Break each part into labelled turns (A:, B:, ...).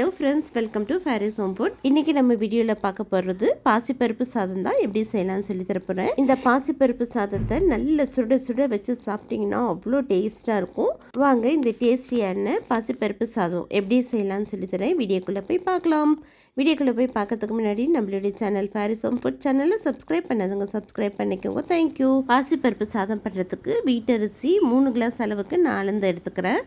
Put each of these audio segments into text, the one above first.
A: Hello friends welcome to Faris home food இன்னைக்கு நம்ம வீடியோவில் பார்க்க போகிறது பாசிப்பருப்பு சாதம் தான். எப்படி செய்யலாம்னு சொல்லி தரப்போகிறேன் இந்த பாசிப்பருப்பு சாதத்தை நல்ல சுட சுட வச்சு சாப்பிட்டிங்கன்னா அவ்வளோ டேஸ்ட்டாக இருக்கும். வாங்க இந்த டேஸ்டியான பாசிப்பருப்பு சாதம் எப்படி செய்யலாம்னு சொல்லி தரேன். வீடியோக்குள்ளே போய் பார்க்கலாம். வீடியோக்குள்ளே போய் பார்க்கறதுக்கு முன்னாடி நம்மளுடைய சேனல் ஃபேரிஸ் ஹோம் ஃபுட் சேனலில் சப்ஸ்கிரைப் பண்ணாதவங்க சப்ஸ்கிரைப் பண்ணிக்கோங்க. தேங்க்யூ பாசிப்பருப்பு சாதம் பண்ணுறதுக்கு வீட்டரிசி மூணு கிளாஸ் அளவுக்கு நான் அளந்து எடுத்துக்கிறேன்.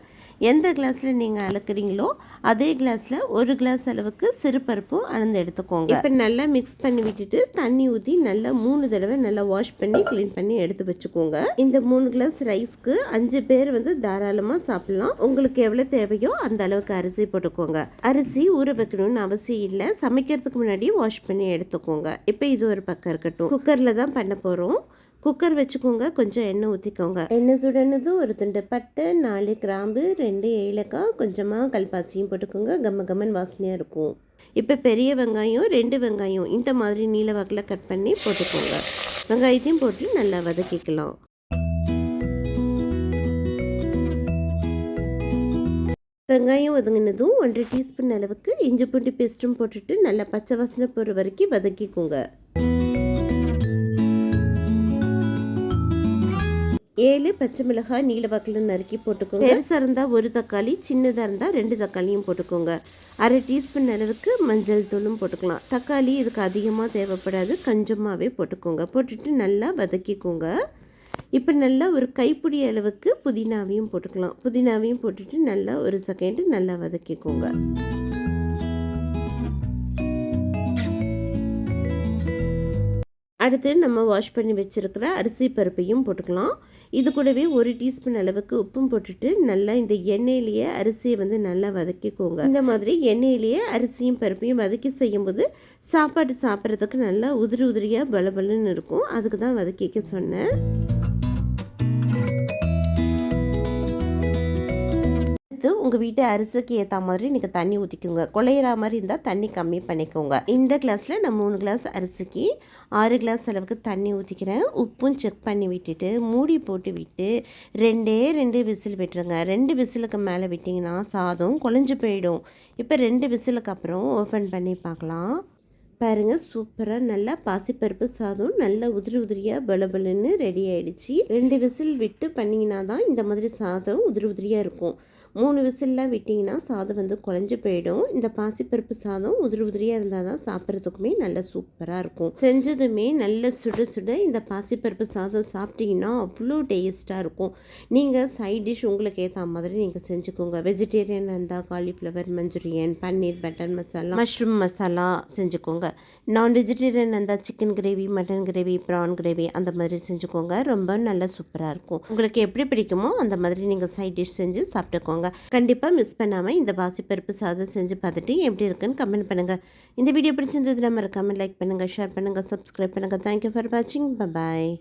A: எந்த கிளாஸில் நீங்கள் அளக்குறீங்களோ அதே கிளாஸில் ஒரு கிளாஸ் அளவுக்கு சிறுபருப்பும் அளந்து எடுத்துக்கோங்க. இப்போ நல்லா மிக்ஸ் பண்ணி விட்டுட்டு தண்ணி ஊற்றி நல்லா மூணு தடவை நல்லா வாஷ் பண்ணி க்ளீன் பண்ணி எடுத்து வச்சுக்கோங்க. இந்த மூணு கிளாஸ் ரைஸ்க்கு அஞ்சு பேர் வந்து தாராளமாக சாப்பிடலாம். உங்களுக்கு எவ்வளோ தேவையோ அந்த அளவுக்கு அரிசி போட்டுக்கோங்க. அரிசி ஊற வைக்கணும்னு அவசியம் இல்லை. சமைக்கிறதுக்கு முன்னாடி வாஷ் பண்ணி எடுத்துக்கோங்க. இப்போ இது ஒரு பக்கம் இருக்கட்டும். குக்கரில் தான் பண்ண போகிறோம் குக்கர் வச்சுக்கோங்க. கொஞ்சம் எண்ணெய் ஊற்றிக்கோங்க எண்ணெய் சுடனது ஒரு துண்டு பட்டை நாலு கிராம்பு ரெண்டு ஏலக்காய் கொஞ்சமாக கல்பாசியும் போட்டுக்கோங்க. கம்ம கம்மன் வாசனையாக இருக்கும். இப்போ பெரிய வெங்காயம் ரெண்டு வெங்காயம் இந்த மாதிரி நீல வாக்கில் கட் பண்ணி போட்டுக்கோங்க. வெங்காயத்தையும் போட்டு நல்லா வதக்கிக்கலாம். வெங்காயம் வதங்கினதும் ஒன்றரை டீஸ்பூன் அளவுக்கு இஞ்சி பூண்டு பேஸ்ட்டும் போட்டுட்டு நல்லா பச்சை வாசனை போகிற வரைக்கும் வதக்கிக்கோங்க. ஏழு பச்சை மிளகாய் நீல வாக்கில் நறுக்கி போட்டுக்கோங்க. பெருசாக இருந்தால் ஒரு தக்காளி சின்னதாக இருந்தால் ரெண்டு தக்காளியும் போட்டுக்கோங்க. அரை டீஸ்பூன் அளவுக்கு மஞ்சள் தூளும் போட்டுக்கலாம். தக்காளி இதுக்கு அதிகமாக தேவைப்படாது கொஞ்சமாகவே போட்டுக்கோங்க. போட்டுட்டு நல்லா வதக்கிக்கோங்க. இப்போ நல்லா ஒரு கைப்பிடி அளவுக்கு புதினாவையும் போட்டுக்கலாம். புதினாவையும் போட்டுட்டு நல்லா ஒரு செகண்டு நல்லா வதக்கிக்கோங்க. அடுத்து நம்ம வாஷ் பண்ணி வச்சுருக்கிற அரிசி பருப்பையும் போட்டுக்கலாம். இது கூடவே ஒரு டீஸ்பூன் அளவுக்கு உப்பும் போட்டுட்டு நல்லா இந்த எண்ணெயிலேயே அரிசியை வந்து நல்லா வதக்கிக்கோங்க. இந்த மாதிரி எண்ணெயிலேயே அரிசியும் பருப்பையும் வதக்கி செய்யும்போது சாப்பாடு சாப்பிட்றதுக்கு நல்லா உதிரி உதிரியாக பலபலன்னு இருக்கும். அதுக்கு தான் வதக்கிக்க சொன்னேன். எடுத்து உங்கள் வீட்டு அரிசிக்கு ஏற்ற மாதிரி நீங்கள் தண்ணி ஊற்றிக்கோங்க குழையிற மாதிரி இருந்தால் தண்ணி கம்மி பண்ணிக்கோங்க. இந்த கிளாஸில் நான் மூணு கிளாஸ் அரிசிக்கு ஆறு கிளாஸ் அளவுக்கு தண்ணி ஊற்றிக்கிறேன் உப்பும் செக் பண்ணி விட்டுட்டு மூடி போட்டு விட்டு ரெண்டே ரெண்டு விசில் விட்டுருங்க. ரெண்டு விசிலுக்கு மேலே விட்டிங்கன்னா சாதம் குழஞ்சி போயிடும். இப்போ ரெண்டு விசிலுக்கு அப்புறம் ஓப்பன் பண்ணி பார்க்கலாம். பாருங்கள் சூப்பராக நல்லா பாசிப்பருப்பு சாதம் நல்லா உதிரி உதிரியாக பலபலன்னு ரெடி ஆகிடுச்சி ரெண்டு விசில் விட்டு பண்ணிங்கன்னா தான் இந்த மாதிரி சாதம் உதிரி உதிரியாக இருக்கும். மூணு விசில்லாம் விட்டிங்கன்னா சாதம் வந்து குழஞ்சி போயிடும். இந்த பாசிப்பருப்பு சாதம் உதிரி உதிரியாக இருந்தால் தான் சாப்பிட்றதுக்குமே நல்ல சூப்பராக இருக்கும். செஞ்சதுமே நல்ல சுட சுட இந்த பாசிப்பருப்பு சாதம் சாப்பிட்டிங்கன்னா அவ்வளோ டேஸ்ட்டாக இருக்கும். நீங்கள் சைட் டிஷ் உங்களுக்கு ஏற்ற மாதிரி நீங்கள் செஞ்சுக்கோங்க. வெஜிடேரியன் இருந்தால் cauliflower manchurian paneer butter masala mushroom masala செஞ்சுக்கோங்க. நான் வெஜிடேரியன் இருந்தால் chicken gravy mutton gravy prawn gravy அந்த மாதிரி செஞ்சுக்கோங்க. ரொம்ப நல்ல சூப்பராக இருக்கும். உங்களுக்கு எப்படி பிடிக்குமோ அந்த மாதிரி நீங்கள் சைட் டிஷ் செஞ்சு சாப்பிட்டுக்கோங்க. கண்டிப்பாக மிஸ் பண்ணாமல் இந்த பாசிப்பருப்பு சாதம் செஞ்சு பார்த்துட்டு எப்படி இருக்குன்னு கமெண்ட் பண்ணுங்கள் இந்த வீடியோ பிடிச்சிருந்ததுன்னா மறக்காமல் லைக் பண்ணுங்கள் ஷேர் பண்ணுங்கள் சப்ஸ்கிரைப் பண்ணுங்கள் தேங்க்யூ ஃபார் வாட்சிங் பாய்